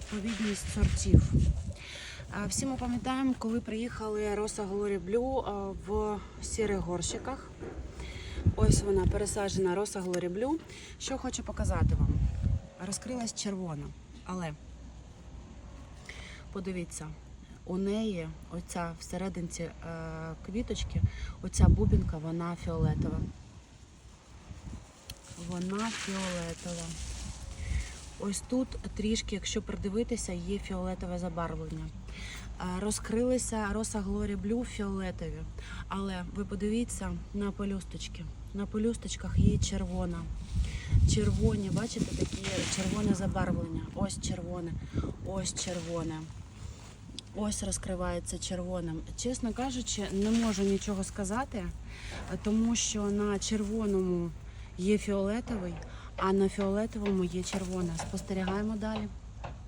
відповідність сортів. Всі ми пам'ятаємо, коли приїхали Роса Glory Blue в сірих горщиках. Ось вона пересаджена Роса Blue. Що хочу показати вам. Розкрилась червона, але подивіться, у неї оця всерединці е, квіточки, оця бубінка, вона фіолетова. Вона фіолетова. Ось тут трішки, якщо придивитися, є фіолетове забарвлення. Розкрилися Роса Глорі Блю фіолетові. Але ви подивіться на пелюсточки. На пелюсточках є червона. Червоні, бачите, такі червоне забарвлення. Ось червоне, ось червоне. Ось розкривається червоним. Чесно кажучи, не можу нічого сказати, е, тому що на червоному є фіолетовий, а на фіолетовому є червона. Спостерігаємо далі.